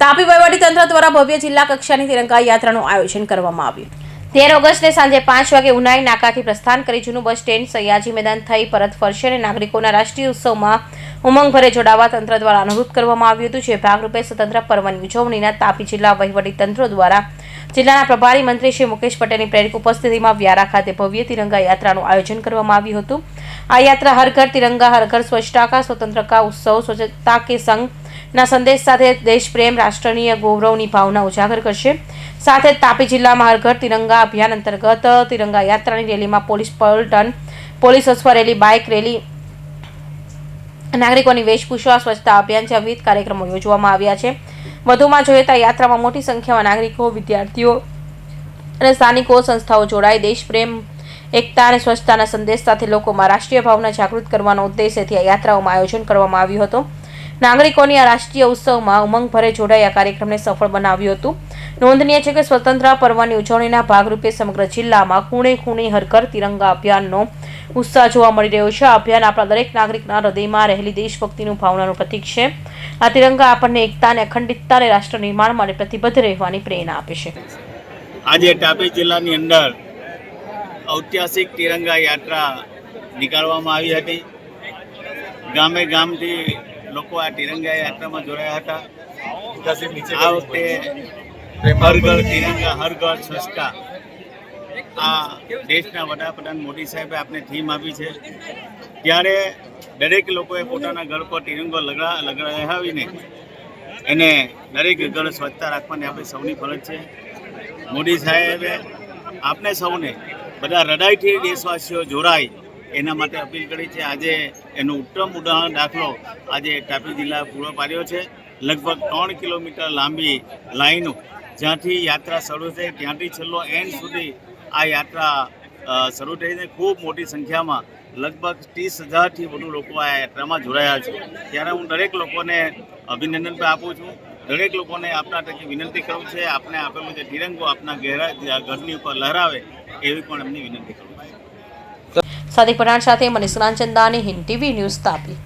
તાપી તંત્ર દ્વારા ભવ્ય જિલ્લા કક્ષાની તિરંગા યાત્રાનું આયોજન કરવામાં આવ્યું. તેર ઓગસ્ટે સાંજે પાંચ વાગે ઉનાઈ નાકાથી પ્રસ્થાન કરી જૂનું બસ સ્ટેન્ડ સયાજી મેદાન થઈ પરત ફરશે અને નાગરિકોના રાષ્ટ્રીય ઉત્સવમાં ઉમંગભરે જોડાવા તંત્ર દ્વારા અનુરોધ કરવામાં આવ્યું હતું, જે ભાગરૂપે સ્વતંત્ર પર્વની ઉજવણીના તાપી જિલ્લા વહીવટી તંત્ર દ્વારા જિલ્લાના પ્રભારી મંત્રી શ્રી મુકેશ પટેલની પ્રેરક ઉપસ્થિતિમાં વ્યારા ખાતે ભવ્ય તિરંગા યાત્રાનું આયોજન કરવામાં આવ્યું હતું. આ યાત્રા હર ઘર તિરંગા, હર ઘર સ્વચ્છતા કા સ્વતંત્રતા ઉત્સવ, સ્વચ્છતા કે સંઘ ના સંદેશ સાથે દેશપ્રેમ રાષ્ટ્રીય ગૌરવની ભાવના ઉજાગર કરશે. સાથે તાપી જિલ્લામાં હરઘર તિરંગા અભિયાન અંતર્ગત તિરંગા યાત્રાની રેલીમાં પોલીસ પલટન, પોલીસ અશ્વ રેલી, બાઇક રેલી, નાગરિકોની વેશભૂષા, સ્વચ્છતા અભિયાન જેવા વિવિધ કાર્યક્રમો યોજવામાં આવ્યા છે. વધુમાં જોઈએ તો યાત્રામાં મોટી સંખ્યામાં નાગરિકો, વિદ્યાર્થીઓ અને સ્થાનિકો, સંસ્થાઓ જોડાઈ દેશપ્રેમ, એકતા અને સ્વચ્છતાના સંદેશ સાથે લોકોમાં રાષ્ટ્રીય ભાવના જાગૃત કરવાનો ઉદ્દેશ્યથી આ યાત્રાઓમાં આયોજન કરવામાં આવ્યું હતું. નાગરિકોની આ રાષ્ટ્રીય ઉત્સવમાં ઉમંગભરે જોડાઈ આ કાર્યક્રમને સફળ બનાવ્યું હતું. નોંધનીય છે કે સ્વતંત્ર પર્વની ઉજવણીના ભાગરૂપે સમગ્ર જિલ્લામાં ખૂણે ખૂણે હરઘર તિરંગા અભિયાનનો ઉત્સાહ જોવા મળી રહ્યો છે. આ અભિયાન આપણા દરેક નાગરિકના હૃદયમાં રહેલી દેશભક્તિનું ભાવનાનું પ્રતીક છે. આ તિરંગા આપણને એકતા અને અખંડિતતા અને રાષ્ટ્ર નિર્માણ માટે પ્રતિબદ્ધ રહેવાની પ્રેરણા આપે છે. આજે તાપી જિલ્લાની અંદર ઐતિહાસિક તિરંગા યાત્રા નીકાળવામાં આવી હતી. ગામે ગામથી લોકો આ તિરંગા યાત્રામાં જોડાયા હતા. આ વખતે હર ઘર તિરંગા હર ઘર સ્વચ્છતા. આ દેશના વડાપ્રધાન મોદી સાહેબે આપણે થીમ આપી છે. ત્યારે દરેક લોકોએ પોતાના ઘર પર તિરંગો લગા લગાવીને એને દરેક ઘર સ્વચ્છતા રાખવાની આપણી સૌની ફરજ છે. મોદી સાહેબે આપણે સૌને બધા હૃદયથી દેશવાસીઓ જોડાય. એના માટે અપીલ કરી છે. આજે એનો ઉત્તમ ઉદાહરણ દાખલો આજે તાપી જિલ્લા પૂરો પાડ્યો છે. લગભગ ત્રણ કિલોમીટર લાંબી લાઈનો જ્યાંથી યાત્રા શરૂ થઈ, ત્યાંથી છેલ્લો એન્ડ સુધી આ યાત્રા શરૂ થઈને ખૂબ મોટી સંખ્યામાં લગભગ ત્રીસ હજારથી વધુ લોકો આ યાત્રામાં જોડાયા છે. ત્યારે હું દરેક લોકોને અભિનંદન પણ આપું છું. દરેક લોકોને આપના તરફથી વિનંતી કરું છે. આપને આપેલું જે તિરંગો આપના ઘેરા ઘરની ઉપર લહેરાવે એવી પણ એમની વિનંતી કરું છું. સાદિક પઠાણ સાથે મનીષ કાંચંદાની હિન્દ ટીવી ન્યૂઝ તાપી.